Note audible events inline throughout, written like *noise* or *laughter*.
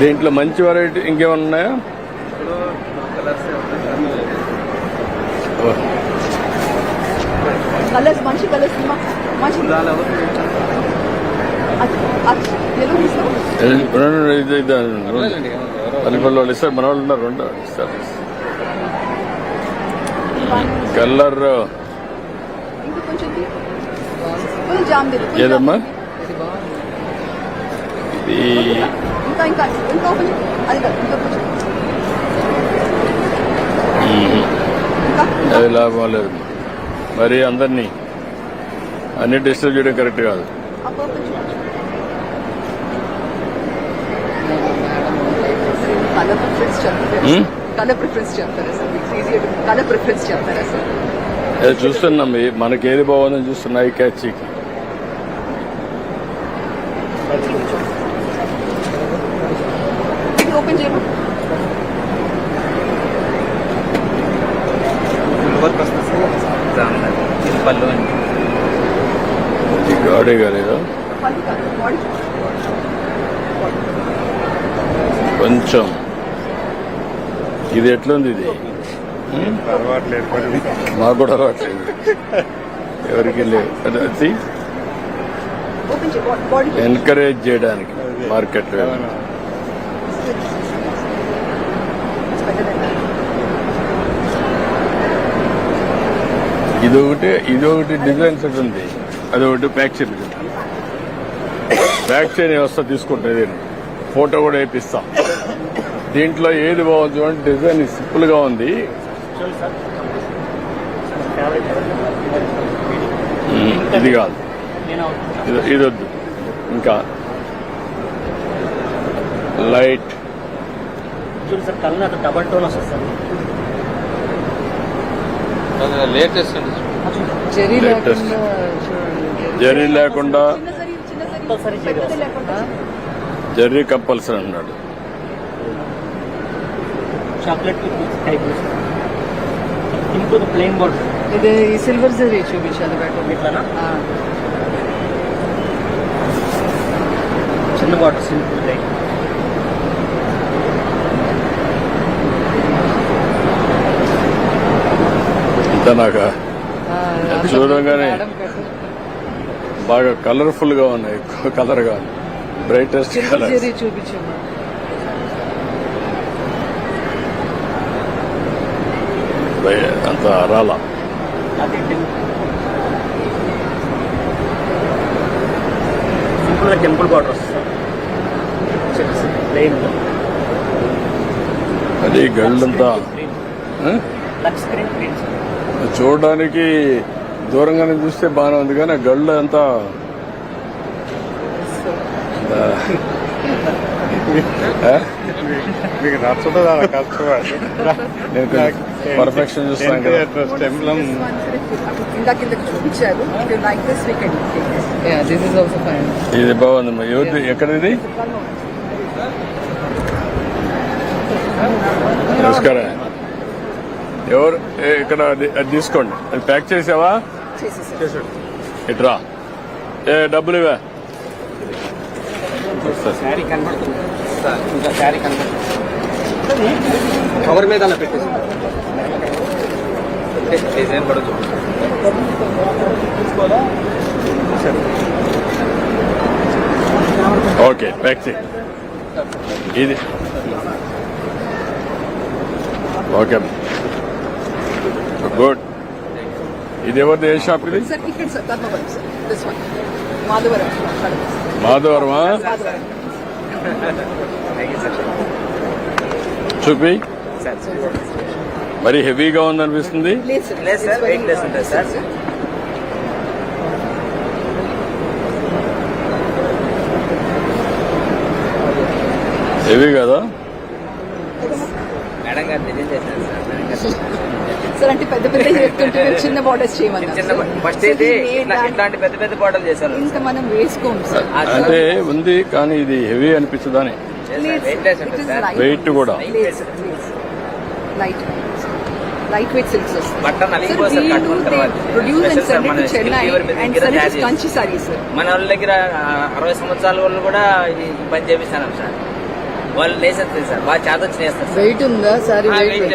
దీంట్లో మంచి వెరైటీ ఇంకేమన్నా ఉన్నాయా? కలర్స్ మంచి కలర్స్ వాళ్ళు ఇస్తారు మన వాళ్ళు ఉన్నారు రెండు ఇస్తారు. కలర్ ఏదమ్మా? ఇది ఇంకా ఇంకా ఇంకా కొంచెం అది కాదు ఇంకా కొంచెం అది లాభం లేదు. మరి అందరినీ అన్ని డిస్టర్బ్ చేయడం కరెక్ట్ కాదు. ఆ purple చూపించు. కలర్ ప్రిఫరెన్స్ చెప్తారా Hmm? కలర్ ప్రిఫరెన్స్ చెప్తారా సార్ మీకు ఈజీ కలర్ ప్రిఫరెన్స్ చెప్తారా సార్ అది చూస్తున్నాం ఈ- మనకి ఏది బాగుందని చూస్తున్నా ఈ క్యాచ్ ఇది ఓపెన్ చేయమా వర్క్ వస్తుంది సార్ ఇది పళ్ళు అండి ఈ గాడే కాలేదా కొంచెం. ఇది ఎట్లుంది ఇది? అలవాట్లేదు మాకు కూడా రావట్లేదు. ఎవరికి లేవు. ఎంకరేజ్ చేయడానికి మార్కెట్ ఇది ఒకటి ఇది ఒకటి డిజైన్ సెట్ ఉంది. అది ఒకటి ప్యాక్ చేయించు ప్యాక్ చేయని వ్యవస్థ తీసుకుంటుంది ఫోటో కూడా వేపిస్తాం. దీంట్లో ఏది బాగుంది చూడండి డిజైన్ సింపుల్గా ఉంది. ఇది కాదు. ఇది వద్దు. ఇంకా లైట్. డబల్ టోన్ వస్తుంది లేటెస్ట్ Latest. లేకుండా చూడండి జరీ లేకుండా చిన్న సరి చిన్న సరి కంపల్సరీ అన్నాడు చాక్లెట్ బోర్డ్ ఇది సిల్వర్ జరీ చూపించాలి బెటర్ ఇట్లానా చిన్న బాటిల్ సింపుల్ టైప్ నాకు చూడంగానే బాగా కలర్ఫుల్గా ఉన్నాయి ఎక్కువ కలర్గా బ్రైటెస్ట్ కలర్ అంత రాలా సింపుల్ టెంపుల్ బార్డర్ వస్తుంది. ప్లెయిన్ అది గళ్ళంతా? Lux green. చూడడానికి దూరంగానే చూస్తే బాగానే ఉంది కానీ ఆ గళ్ళు అంతా *laughs* ఆ? మీకు నచ్చుతుంది అలా కష్టపడి నేను పర్ఫెక్షన్ చూస్తాను కదా. ఇది బాగుందమ్మా ఎవరిది ఎక్కడిది? నమస్కారం. ఎవరు? ఇక్కడ అది తీసుకోండి. అది ప్యాక్ చేసావా? ఇట్రా. ఏ డబ్బులు ఇవా కవర్ మీద పెట్టేసి. డిజైన్ కూడా ఓకే ప్యాక్ చేయి. ఇది. ఓకే. గుడ్ ఇది ఎవరిది? ఏ షాప్ ఇది మాధవరమా మాధవరం చూపి. మరి హెవీగా ఉందనిపిస్తుంది. హెవీ కదా మేడం గారు డిజైన్ చేశారు సార్ మేడం గారు సార్ అంటే పెద్ద పెద్ద చెప్తుంటే మేము చిన్న బార్డర్స్ చేయమన్నారు. ఫస్ట్ అయితే ఇట్లాంటి పెద్ద పెద్ద చేశారు. మనం వేసుకోము సార్ అంటే ఉంది కానీ ఇది హెవీ అనిపించదని వెయిట్ కూడా. Light light weight silks Kanchi sari sir మన వాళ్ళ దగ్గర అరవై సంవత్సరాల వాళ్ళు కూడా పని చేపిస్తాను సార్ వాళ్ళు లేసేస్తారు సార్ బాగా చేత వచ్చి వెయిట్ ఉందా? సారీ. వెయిట్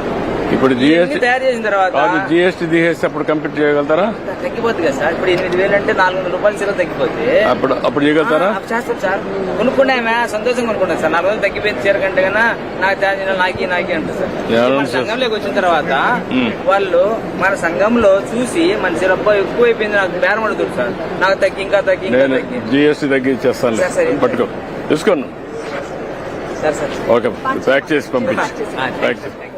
ఇప్పుడు జిఎస్టీ తయారు చేసిన తర్వాత కాదు జిఎస్టీ అప్పుడు కంప్లీట్ చేయగలుగుతారా? తగ్గిపోతుంది కదా సార్. ఇప్పుడు ఎనిమిది వేలు అంటే నాలుగు వందల రూపాయలు సీలో తగ్గిపోతే అప్పుడు అప్పుడు చేయగలుగుతారా? చేస్తాం సార్. కొనుక్కున్నామే? సంతోషంగా కొనుక్కున్నాం సార్. నాలుగు రోజులు తగ్గిపోయింది చీర కంటే కన్నా నాకు తయారు నాకి నాకి అంటారు సార్? సంఘంలోకి వచ్చిన తర్వాత. వాళ్ళు మన సంఘంలో చూసి మన చీర ఎక్కువ అయిపోయింది నాకు బేరం అడుగుతారు సార్. నాకు తగ్గి ఇంకా తగ్గి జిఎస్టీ తగ్గించేస్తాను. పట్టుకో. తీసుకోండి సార్ సార్. ఓకే ప్యాక్ చేసి పంపించి. ప్యాక్ చేసి.